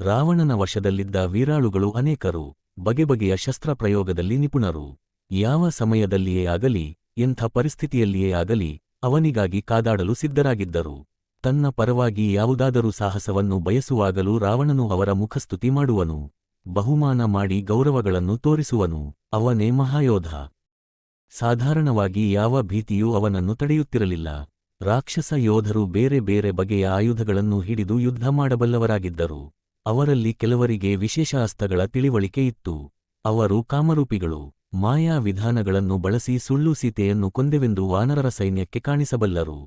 ರಾವಣನ ವಶದಲ್ಲಿದ್ದ ವೀರಾಳುಗಳು ಅನೇಕರು ಬಗೆ ಬಗೆಯ ಶಸ್ತ್ರಪ್ರಯೋಗದಲ್ಲಿ ನಿಪುಣರು. ಯಾವ ಸಮಯದಲ್ಲಿಯೇ ಆಗಲಿ, ಎಂಥ ಪರಿಸ್ಥಿತಿಯಲ್ಲಿಯೇ ಆಗಲಿ, ಅವನಿಗಾಗಿ ಕಾದಾಡಲು ಸಿದ್ಧರಾಗಿದ್ದರು. ತನ್ನ ಪರವಾಗಿ ಯಾವುದಾದರೂ ಸಾಹಸವನ್ನು ಬಯಸುವಾಗಲೂ ರಾವಣನು ಅವರ ಮುಖಸ್ತುತಿ ಮಾಡುವನು. ಬಹುಮಾನ ಮಾಡಿ ಗೌರವಗಳನ್ನು ತೋರಿಸುವನು. ಅವನೇ ಮಹಾಯೋಧ. ಸಾಧಾರಣವಾಗಿ ಯಾವ ಭೀತಿಯೂ ಅವನನ್ನು ತಡೆಯುತ್ತಿರಲಿಲ್ಲ. ರಾಕ್ಷಸ ಯೋಧರು ಬೇರೆ ಬೇರೆ ಬಗೆಯ ಆಯುಧಗಳನ್ನು ಹಿಡಿದು ಯುದ್ಧ ಮಾಡಬಲ್ಲವರಾಗಿದ್ದರು. ಅವರಲ್ಲಿ ಕೆಲವರಿಗೆ ವಿಶೇಷ ಅಸ್ತ್ರಗಳ ತಿಳಿವಳಿಕೆ ಇತ್ತು. ಅವರು ಕಾಮರೂಪಿಗಳು, ಮಾಯಾ ವಿಧಾನಗಳನ್ನು ಬಳಸಿ ಸುಳ್ಳು ಸೀತೆಯನ್ನು ಕೊಂದೆವೆಂದು ವಾನರರ ಸೈನ್ಯಕ್ಕೆ ಕಾಣಿಸಬಲ್ಲರು.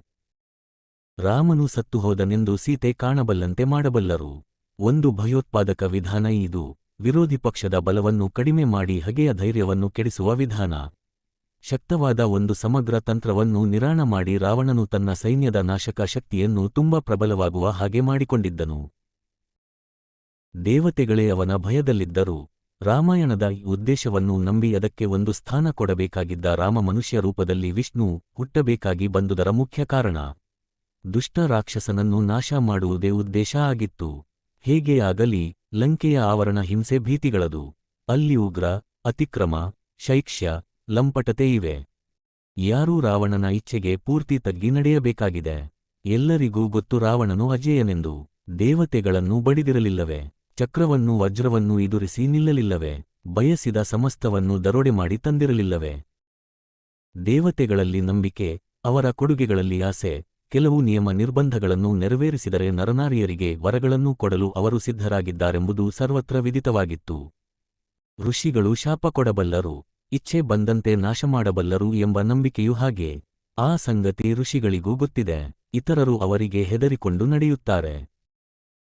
ರಾಮನು ಸತ್ತುಹೋದನೆಂದು ಸೀತೆ ಕಾಣಬಲ್ಲಂತೆ ಮಾಡಬಲ್ಲರು. ಒಂದು ಭಯೋತ್ಪಾದಕ ವಿಧಾನ ಇದು, ವಿರೋಧಿ ಪಕ್ಷದ ಬಲವನ್ನು ಕಡಿಮೆ ಮಾಡಿ ಹಗೆಯ ಧೈರ್ಯವನ್ನು ಕೆಡಿಸುವ ವಿಧಾನ. ಶಕ್ತವಾದ ಒಂದು ಸಮಗ್ರ ತಂತ್ರವನ್ನು ನಿರಾಣ ಮಾಡಿ ರಾವಣನು ತನ್ನ ಸೈನ್ಯದ ನಾಶಕ ಶಕ್ತಿಯನ್ನು ತುಂಬ ಪ್ರಬಲವಾಗುವ ಹಾಗೆ ಮಾಡಿಕೊಂಡಿದ್ದನು. ದೇವತೆಗಳೇ ಅವನ ಭಯದಲ್ಲಿದ್ದರು ರಾಮಾಯಣದ ಈ ಉದ್ದೇಶವನ್ನು ನಂಬಿ ಅದಕ್ಕೆ ಒಂದು ಸ್ಥಾನ ಕೊಡಬೇಕಾಗಿದ್ದ ರಾಮ ಮನುಷ್ಯ ರೂಪದಲ್ಲಿ ವಿಷ್ಣು ಹುಟ್ಟಬೇಕಾಗಿ ಬಂದುದರ ಮುಖ್ಯ ಕಾರಣ. ದುಷ್ಟ ರಾಕ್ಷಸನನ್ನು ನಾಶ ಮಾಡುವುದೇ ಉದ್ದೇಶ ಆಗಿತ್ತು. ಹೇಗೆ ಆಗಲಿ, ಲಂಕೆಯ ಆವರಣ ಹಿಂಸೆ ಭೀತಿಗಳದು. ಅಲ್ಲಿ ಉಗ್ರ, ಅತಿಕ್ರಮ ಶೈಕ್ಷ್ಯ ಲಂಪಟತೆ ಇವೆ. ಯಾರೂ ರಾವಣನ ಇಚ್ಛೆಗೆ ಪೂರ್ತಿ ತಗ್ಗಿ ನಡೆಯಬೇಕಾಗಿದೆ. ಎಲ್ಲರಿಗೂ ಗೊತ್ತು ರಾವಣನು ಅಜೇಯನೆಂದು. ದೇವತೆಗಳನ್ನು ಬಡಿದಿರಲಿಲ್ಲವೇ? ಚಕ್ರವನ್ನು ವಜ್ರವನ್ನು ಎದುರಿಸಿ ನಿಲ್ಲಲಿಲ್ಲವೇ? ಬಯಸಿದ ಸಮಸ್ತವನ್ನು ದರೋಡೆ ಮಾಡಿ ತಂದಿರಲಿಲ್ಲವೇ? ದೇವತೆಗಳಲ್ಲಿ ನಂಬಿಕೆ, ಅವರ ಕೊಡುಗೆಗಳಲ್ಲಿ ಆಸೆ, ಕೆಲವು ನಿಯಮ ನಿರ್ಬಂಧಗಳನ್ನು ನೆರವೇರಿಸಿದರೆ ನರನಾರಿಯರಿಗೆ ವರಗಳನ್ನು ಕೊಡಲು ಅವರು ಸಿದ್ಧರಾಗಿದ್ದಾರೆಂಬುದು ಸರ್ವತ್ರ ವಿದಿತವಾಗಿತ್ತು ಋಷಿಗಳು ಶಾಪ ಕೊಡಬಲ್ಲರು, ಇಚ್ಛೆ ಬಂದಂತೆ ನಾಶಮಾಡಬಲ್ಲರು ಎಂಬ ನಂಬಿಕೆಯೂ ಹಾಗೆ. ಆ ಸಂಗತಿ ಋಷಿಗಳಿಗೂ ಗೊತ್ತಿದೆ, ಇತರರು ಅವರಿಗೆ ಹೆದರಿಕೊಂಡು ನಡೆಯುತ್ತಾರೆ.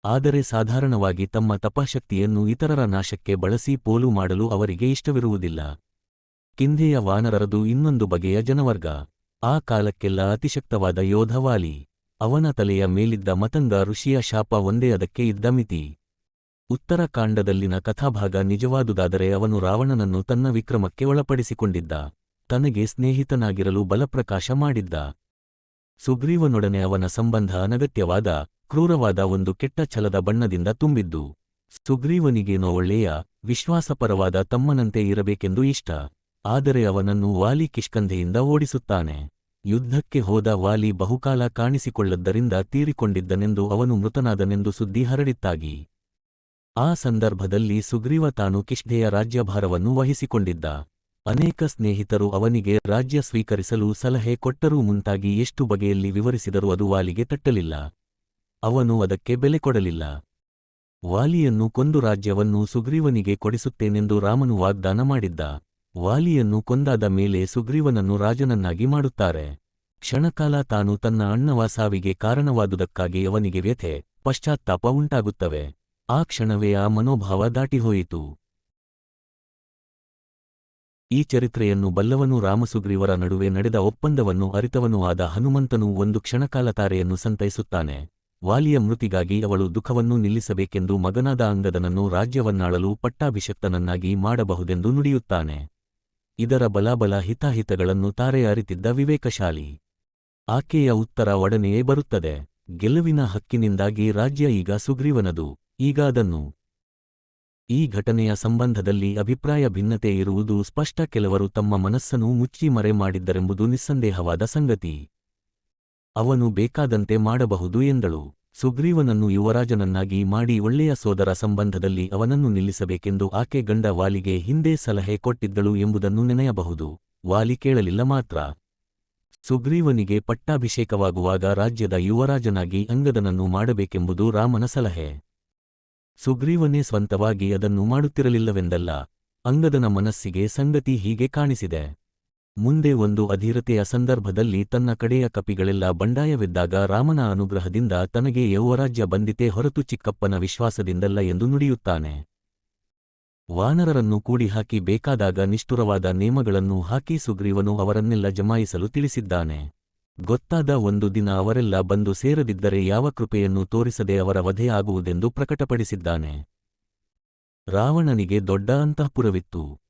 ಆದರೆ ಸಾಧಾರಣವಾಗಿ ತಮ್ಮ ತಪಶಕ್ತಿಯನ್ನು ಇತರರ ನಾಶಕ್ಕೆ ಬಳಸಿ ಪೋಲು ಮಾಡಲು ಅವರಿಗೆ ಇಷ್ಟವಿರುವುದಿಲ್ಲ. ಕಿಂಧೆಯ ವಾನರರದು ಇನ್ನೊಂದು ಬಗೆಯ ಜನವರ್ಗ. ಆ ಕಾಲಕ್ಕೆಲ್ಲ ಅತಿಶಕ್ತವಾದ ಯೋಧವಾಲಿ ಅವನ ತಲೆಯ ಮೇಲಿದ್ದ ಮತಂಗ ಋಷಿಯ ಶಾಪ ಒಂದೇ ಅದಕ್ಕೆ ಇದ್ದ ಮಿತಿ. ಉತ್ತರಕಾಂಡದಲ್ಲಿನ ಕಥಾಭಾಗ ನಿಜವಾದುದಾದರೆ ಅವನು ರಾವಣನನ್ನು ತನ್ನ ವಿಕ್ರಮಕ್ಕೆ ಒಳಪಡಿಸಿಕೊಂಡಿದ್ದ. ತನಗೆ ಸ್ನೇಹಿತನಾಗಿರಲು ಬಲಪ್ರಕಾಶ ಮಾಡಿದ್ದ. ಸುಗ್ರೀವನೊಡನೆ ಅವನ ಸಂಬಂಧ ಅನಗತ್ಯವಾದ. ಕ್ರೂರವಾದ ಒಂದು ಕೆಟ್ಟ ಛಲದ ಬಣ್ಣದಿಂದ ತುಂಬಿದ್ದು, ಸುಗ್ರೀವನಿಗೇನೋ ಒಳ್ಳೆಯ, ವಿಶ್ವಾಸಪರವಾದ ತಮ್ಮನಂತೆ ಇರಬೇಕೆಂದು ಇಷ್ಟ. ಆದರೆ ಅವನನ್ನು ವಾಲಿ ಕಿಷ್ಕಂಧೆಯಿಂದ ಓಡಿಸುತ್ತಾನೆ. ಯುದ್ಧಕ್ಕೆ ಹೋದ ವಾಲಿ ಬಹುಕಾಲ ಕಾಣಿಸಿಕೊಳ್ಳದ್ದರಿಂದ ತೀರಿಕೊಂಡಿದ್ದನೆಂದು ಅವನು ಮೃತನಾದನೆಂದು ಸುದ್ದಿ ಹರಡಿತ್ತಾಗಿ. ಆ ಸಂದರ್ಭದಲ್ಲಿ ಸುಗ್ರೀವ ತಾನು ಕಿಷ್ಧೆಯ ರಾಜ್ಯಭಾರವನ್ನು ವಹಿಸಿಕೊಂಡಿದ್ದ. ಅನೇಕ ಸ್ನೇಹಿತರು ಅವನಿಗೆ ರಾಜ್ಯ ಸ್ವೀಕರಿಸಲು ಸಲಹೆ ಕೊಟ್ಟರೂ ಮುಂತಾಗಿ ಎಷ್ಟು ಬಗೆಯಲ್ಲಿ ವಿವರಿಸಿದರೂ ಅದು ವಾಲಿಗೆ ತಟ್ಟಲಿಲ್ಲ. ಅವನು ಅದಕ್ಕೆ ಬೆಲೆ ಕೊಡಲಿಲ್ಲ. ವಾಲಿಯನ್ನು ಕೊಂದು ರಾಜ್ಯವನ್ನು ಸುಗ್ರೀವನಿಗೆ ಕೊಡಿಸುತ್ತೇನೆಂದು ರಾಮನು ವಾಗ್ದಾನ ಮಾಡಿದ್ದ. ವಾಲಿಯನ್ನು ಕೊಂದಾದ ಮೇಲೆ ಸುಗ್ರೀವನನ್ನು ರಾಜನನ್ನಾಗಿ ಮಾಡುತ್ತಾರೆ. ಕ್ಷಣಕಾಲ ತಾನು ತನ್ನ ಅಣ್ಣವ ಸಾವಿಗೆ ಕಾರಣವಾದುದಕ್ಕಾಗಿ ಅವನಿಗೆ ವ್ಯಥೆ, ಪಶ್ಚಾತ್ತಾಪ ಉಂಟಾಗುತ್ತವೆ. ಆ ಕ್ಷಣವೇ ಆ ಮನೋಭಾವ ದಾಟಿಹೋಯಿತು. ಈ ಚರಿತ್ರೆಯನ್ನು ಬಲ್ಲವನು ರಾಮಸುಗ್ರೀವರ ನಡುವೆ ನಡೆದ ಒಪ್ಪಂದವನ್ನು ಅರಿತವನೂ ಆದ ಹನುಮಂತನು ಒಂದು ಕ್ಷಣಕಾಲ ತಾರೆಯನ್ನು ಸಂತೈಸುತ್ತಾನೆ. ವಾಲಿಯ ಮೃತಿಗಾಗಿ ಅವಳು ದುಃಖವನ್ನು ನಿಲ್ಲಿಸಬೇಕೆಂದು ಮಗನಾದ ಅಂಗದನನ್ನು ರಾಜ್ಯವನ್ನಾಳಲು ಪಟ್ಟಾಭಿಷಕ್ತನನ್ನಾಗಿ ಮಾಡಬಹುದೆಂದು ನುಡಿಯುತ್ತಾನೆ. ಇದರ ಬಲಾಬಲ ಹಿತಾಹಿತಗಳನ್ನು ತಾರೆಯಾರಿತಿದ್ದ ವಿವೇಕಶಾಲಿ. ಆಕೆಯ ಉತ್ತರ ಒಡನೆಯೇ ಬರುತ್ತದೆ. ಗೆಲುವಿನ ಹಕ್ಕಿನಿಂದಾಗಿ ರಾಜ್ಯ ಈಗ ಸುಗ್ರೀವನದು. ಈಗ ಅದನ್ನು. ಈ ಘಟನೆಯ ಸಂಬಂಧದಲ್ಲಿ ಅಭಿಪ್ರಾಯ ಭಿನ್ನತೆ ಇರುವುದು ಸ್ಪಷ್ಟ. ಕೆಲವರು ತಮ್ಮ ಮನಸ್ಸನ್ನು ಮುಚ್ಚಿ ಮರೆ ಮಾಡಿದ್ದರೆಂಬುದು ನಿಸ್ಸಂದೇಹವಾದ ಸಂಗತಿ. ಅವನು ಬೇಕಾದಂತೆ ಮಾಡಬಹುದು ಎಂದಳು. ಸುಗ್ರೀವನನ್ನು ಯುವರಾಜನನ್ನಾಗಿ ಮಾಡಿ ಒಳ್ಳೆಯ ಸೋದರ ಸಂಬಂಧದಲ್ಲಿ ಅವನನ್ನು ನಿಲ್ಲಿಸಬೇಕೆಂದು ಆಕೆ ಗಂಡ ವಾಲಿಗೆ ಹಿಂದೆ ಸಲಹೆ ಕೊಟ್ಟಿದ್ದಳು ಎಂಬುದನ್ನು ನೆನೆಯಬಹುದು. ವಾಲಿ ಕೇಳಲಿಲ್ಲ ಮಾತ್ರ. ಸುಗ್ರೀವನಿಗೆ ಪಟ್ಟಾಭಿಷೇಕವಾಗುವಾಗ ರಾಜ್ಯದ ಯುವರಾಜನಾಗಿ ಅಂಗದನನ್ನು ಮಾಡಬೇಕೆಂಬುದು ರಾಮನ ಸಲಹೆ. ಸುಗ್ರೀವನೇ ಸ್ವಂತವಾಗಿ ಅದನ್ನು ಮಾಡುತ್ತಿರಲಿಲ್ಲವೆಂದಲ್ಲ. ಅಂಗದನ ಮನಸ್ಸಿಗೆ ಸಂಗತಿ ಹೀಗೆ ಕಾಣಿಸಿದೆ. ಮುಂದೆ ಒಂದು ಅಧೀರತೆಯ ಸಂದರ್ಭದಲ್ಲಿ ತನ್ನ ಕಡೆಯ ಕಪಿಗಳೆಲ್ಲ ಬಂಡಾಯವಿದ್ದಾಗ ರಾಮನ ಅನುಗ್ರಹದಿಂದ ತನಗೆ ಯೌವರಾಜ್ಯ ಬಂದಿತೇ ಹೊರತು ಚಿಕ್ಕಪ್ಪನ ವಿಶ್ವಾಸದಿಂದಲ್ಲ ಎಂದು ನುಡಿಯುತ್ತಾನೆ. ವಾನರರನ್ನು ಕೂಡಿ ಹಾಕಿ ಬೇಕಾದಾಗ ನಿಷ್ಠುರವಾದ ನೇಮಗಳನ್ನು ಹಾಕಿ ಸುಗ್ರೀವನು ಅವರನ್ನೆಲ್ಲ ಜಮಾಯಿಸಲು ತಿಳಿಸಿದ್ದಾನೆ. ಗೊತ್ತಾದ ಒಂದು ದಿನ ಅವರೆಲ್ಲ ಬಂದು ಸೇರದಿದ್ದರೆ ಯಾವ ಕೃಪೆಯನ್ನು ತೋರಿಸದೆ ಅವರ ವಧೆ ಆಗುವುದೆಂದು ಪ್ರಕಟಪಡಿಸಿದ್ದಾನೆ. ರಾವಣನಿಗೆ ದೊಡ್ಡ ಅಂತಃಪುರವಿತ್ತು.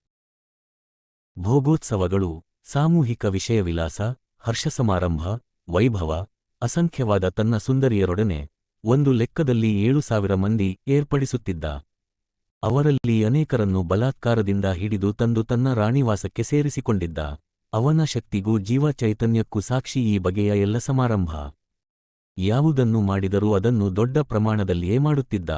ಭೋಗೋತ್ಸವಗಳು. ಸಾಮೂಹಿಕ ವಿಷಯವಿಲಾಸ, ಹರ್ಷಸಮಾರಂಭ, ವೈಭವ, ಅಸಂಖ್ಯವಾದ ತನ್ನ ಸುಂದರಿಯರೊಡನೆ ಒಂದು ಲೆಕ್ಕದಲ್ಲಿ ಏಳು ಸಾವಿರ ಮಂದಿ ಏರ್ಪಡಿಸುತ್ತಿದ್ದ. ಅವರಲ್ಲಿ ಅನೇಕರನ್ನು ಬಲಾತ್ಕಾರದಿಂದ ಹಿಡಿದು ತಂದು ತನ್ನ ರಾಣಿವಾಸಕ್ಕೆ ಸೇರಿಸಿಕೊಂಡಿದ್ದ. ಅವನ ಶಕ್ತಿಗೂ ಜೀವ ಚೈತನ್ಯಕ್ಕೂ ಸಾಕ್ಷಿ ಈ ಬಗೆಯ ಎಲ್ಲ ಸಮಾರಂಭ. ಯಾವುದನ್ನು ಮಾಡಿದರೂ ಅದನ್ನು ದೊಡ್ಡ ಪ್ರಮಾಣದಲ್ಲಿಯೇ ಮಾಡುತ್ತಿದ್ದ.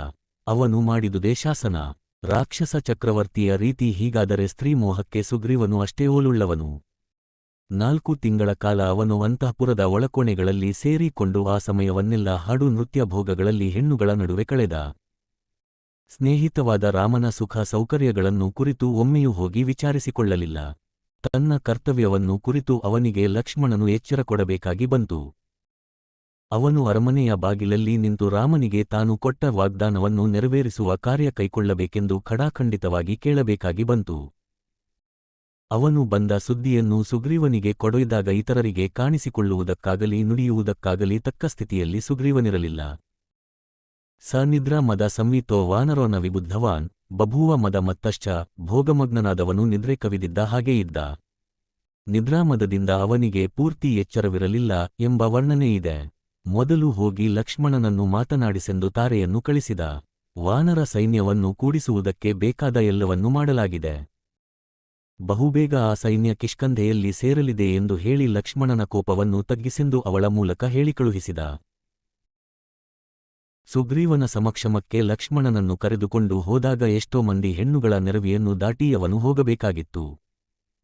ಅವನು ಮಾಡಿದುದೇ ಶಾಸನ. ರಾಕ್ಷಸ ಚಕ್ರವರ್ತಿಯ ರೀತಿ ಹೀಗಾದರೆ ಸ್ತ್ರೀ ಮೋಹಕ್ಕೆ ಸುಗ್ರೀವನು ಅಷ್ಟೇ ಓಲುಳ್ಳವನು ನಾಲ್ಕು ತಿಂಗಳ ಕಾಲ ಅವನು ಅಂತಃಪುರದ ಒಳಕೋಣೆಗಳಲ್ಲಿ ಸೇರಿಕೊಂಡು ಆ ಸಮಯವನ್ನೆಲ್ಲ ಹಾಡು ನೃತ್ಯ ಭೋಗಗಳಲ್ಲಿ ಹೆಣ್ಣುಗಳ ನಡುವೆ ಕಳೆದ. ಸ್ನೇಹಿತವಾದ ರಾಮನ ಸುಖ ಸೌಕರ್ಯಗಳನ್ನು ಕುರಿತು ಒಮ್ಮೆಯೂ ಹೋಗಿ ವಿಚಾರಿಸಿಕೊಳ್ಳಲಿಲ್ಲ. ತನ್ನ ಕರ್ತವ್ಯವನ್ನು ಕುರಿತು ಅವನಿಗೆ ಲಕ್ಷ್ಮಣನು ಎಚ್ಚರ ಕೊಡಬೇಕಾಗಿ ಬಂತು. ಅವನು ಅರಮನೆಯ ಬಾಗಿಲಲ್ಲಿ ನಿಂತು ರಾಮನಿಗೆ ತಾನು ಕೊಟ್ಟ ವಾಗ್ದಾನವನ್ನು ನೆರವೇರಿಸುವ ಕಾರ್ಯ ಕೈಕೊಳ್ಳಬೇಕೆಂದು ಖಡಾಖಂಡಿತವಾಗಿ ಕೇಳಬೇಕಾಗಿ ಬಂತು. ಅವನು ಬಂದ ಸುದ್ದಿಯನ್ನು ಸುಗ್ರೀವನಿಗೆ ಕೊಡೊಯ್ದಾಗ ಇತರರಿಗೆ ಕಾಣಿಸಿಕೊಳ್ಳುವುದಕ್ಕಾಗಲಿ ನುಡಿಯುವುದಕ್ಕಾಗಲಿ ತಕ್ಕ ಸ್ಥಿತಿಯಲ್ಲಿ ಸುಗ್ರೀವನಿರಲಿಲ್ಲ. ಸನಿದ್ರ ನಿದ್ರಾ ಮದ ಸಂವಿತೋ ವಾನರೋನ ವಿಬುದ್ಧವಾನ್, ಬಭೂವ ಮದ ಮತ್ತಶ್ಚ ಭೋಗಮಗ್ನನಾದವನು ನಿದ್ರೆ ಕವಿದಿದ್ದ ಹಾಗೇ ಇದ್ದ. ನಿದ್ರಾಮದದಿಂದ ಅವನಿಗೆ ಪೂರ್ತಿ ಎಚ್ಚರವಿರಲಿಲ್ಲ ಎಂಬ ವರ್ಣನೆಯಿದೆ ಮೊದಲು ಹೋಗಿ ಲಕ್ಷ್ಮಣನನ್ನು ಮಾತನಾಡಿಸೆಂದು ತಾರೆಯನ್ನು ಕಳಿಸಿದ. ವಾನರ ಸೈನ್ಯವನ್ನು ಕೂಡಿಸುವುದಕ್ಕೆ ಬೇಕಾದ ಎಲ್ಲವನ್ನೂ ಮಾಡಲಾಗಿದೆ. ಬಹುಬೇಗ ಆ ಸೈನ್ಯ ಕಿಷ್ಕಂಧೆಯಲ್ಲಿ ಸೇರಲಿದೆ ಎಂದು ಹೇಳಿ ಲಕ್ಷ್ಮಣನ ಕೋಪವನ್ನು ತಗ್ಗಿಸೆಂದು ಅವಳ ಮೂಲಕ ಹೇಳಿಕಳುಹಿಸಿದ. ಸುಗ್ರೀವನ ಸಮಕ್ಷಮಕ್ಕೆ ಲಕ್ಷ್ಮಣನನ್ನು ಕರೆದುಕೊಂಡು ಹೋದಾಗ ಎಷ್ಟೋ ಮಂದಿ ಹೆಣ್ಣುಗಳ ನೆರವಿಯನ್ನು ದಾಟಿ ಅವನು ಹೋಗಬೇಕಾಗಿತ್ತು.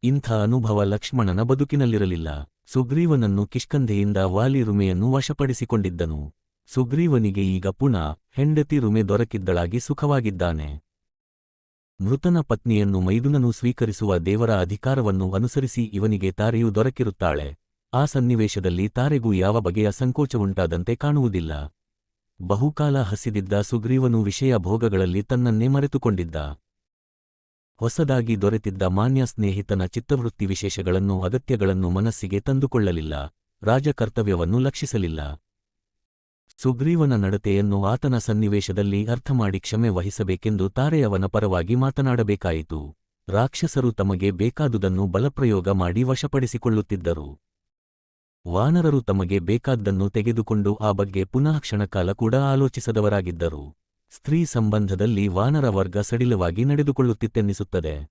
ಇಂಥ ಅನುಭವ ಲಕ್ಷ್ಮಣನ ಬದುಕಿನಲ್ಲಿರಲಿಲ್ಲ. ಸುಗ್ರೀವನನ್ನು ಕಿಷ್ಕಂಧೆಯಿಂದ ವಾಲಿ ರುಮೆಯನ್ನು ವಶಪಡಿಸಿಕೊಂಡಿದ್ದನು. ಸುಗ್ರೀವನಿಗೆ ಈಗ ಪುನಃ ಹೆಂಡತಿ ರುಮೆ ದೊರಕಿದ್ದಳಾಗಿ ಸುಖವಾಗಿದ್ದಾನೆ. ಮೃತನ ಪತ್ನಿಯನ್ನು ಮೈದುನನು ಸ್ವೀಕರಿಸುವ ದೇವರ ಅಧಿಕಾರವನ್ನು ಅನುಸರಿಸಿ ಇವನಿಗೆ ತಾರೆಯು ದೊರಕಿರುತ್ತಾಳೆ. ಆ ಸನ್ನಿವೇಶದಲ್ಲಿ ತಾರೆಗೂ ಯಾವ ಬಗೆಯ ಸಂಕೋಚವುಂಟಾದಂತೆ ಕಾಣುವುದಿಲ್ಲ. ಬಹುಕಾಲ ಹಸಿದಿದ್ದ ಸುಗ್ರೀವನು ವಿಷಯ ಭೋಗಗಳಲ್ಲಿ ತನ್ನನ್ನೇ ಮರೆತುಕೊಂಡಿದ್ದ. ಹೊಸದಾಗಿ ದೊರೆತಿದ್ದ ಮಾನ್ಯ ಸ್ನೇಹಿತನ ಚಿತ್ತವೃತ್ತಿ ವಿಶೇಷಗಳನ್ನು ಅಗತ್ಯಗಳನ್ನು ಮನಸ್ಸಿಗೆ ತಂದುಕೊಳ್ಳಲಿಲ್ಲ. ರಾಜಕರ್ತವ್ಯವನ್ನು ಲಕ್ಷಿಸಲಿಲ್ಲ. ಸುಗ್ರೀವನ ನಡತೆಯನ್ನು ಆತನ ಸನ್ನಿವೇಶದಲ್ಲಿ ಅರ್ಥಮಾಡಿ ಕ್ಷಮೆ ವಹಿಸಬೇಕೆಂದು ತಾರೆಯವನ ಪರವಾಗಿ ಮಾತನಾಡಬೇಕಾಯಿತು. ರಾಕ್ಷಸರು ತಮಗೆ ಬೇಕಾದುದನ್ನು ಬಲಪ್ರಯೋಗ ಮಾಡಿ ವಶಪಡಿಸಿಕೊಳ್ಳುತ್ತಿದ್ದರು. ವಾನರರು ತಮಗೆ ಬೇಕಾದ್ದನ್ನು ತೆಗೆದುಕೊಂಡು ಆ ಬಗ್ಗೆ ಪುನಃ ಕ್ಷಣಕಾಲ ಕೂಡ ಆಲೋಚಿಸದವರಾಗಿದ್ದರು. ಸ್ತ್ರೀ ಸಂಬಂಧದಲ್ಲಿ ವಾನರ ವರ್ಗ ಸಡಿಲವಾಗಿ ನಡೆದುಕೊಳ್ಳುತ್ತಿತ್ತೆನ್ನಿಸುತ್ತದೆ.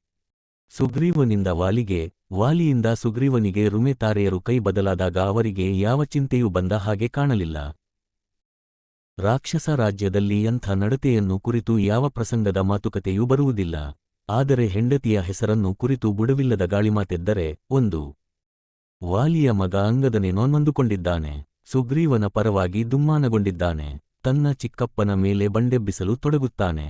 ಸುಗ್ರೀವನಿಂದ ವಾಲಿಗೆ, ವಾಲಿಯಿಂದ ಸುಗ್ರೀವನಿಗೆ ರುಮೆ ತಾರೆಯರು ಕೈ ಬದಲಾದಾಗ ಅವರಿಗೆ ಯಾವ ಚಿಂತೆಯೂ ಬಂದ ಹಾಗೆ ಕಾಣಲಿಲ್ಲ. ರಾಕ್ಷಸ ರಾಜ್ಯದಲ್ಲಿ ಅಂಥ ನಡತೆಯನ್ನು ಕುರಿತು ಯಾವ ಪ್ರಸಂಗದ ಮಾತುಕತೆಯೂ ಬರುವುದಿಲ್ಲ. ಆದರೆ ಹೆಂಡತಿಯ ಹೆಸರನ್ನು ಕುರಿತು ಬುಡವಿಲ್ಲದ ಗಾಳಿಮಾತೆದ್ದರೆ ಒಂದು ವಾಲಿಯ ಮಗ ಅಂಗದನೆ ನೊಂದುಕೊಂಡಿದ್ದಾನೆ. ಸುಗ್ರೀವನ ಪರವಾಗಿ ದುಮ್ಮಾನಗೊಂಡಿದ್ದಾನೆ. ತನ್ನ ಚಿಕ್ಕಪ್ಪನ ಮೇಲೆ ಬಂಡೆಬ್ಬಿಸಲು ತೊಡಗುತ್ತಾನೆ.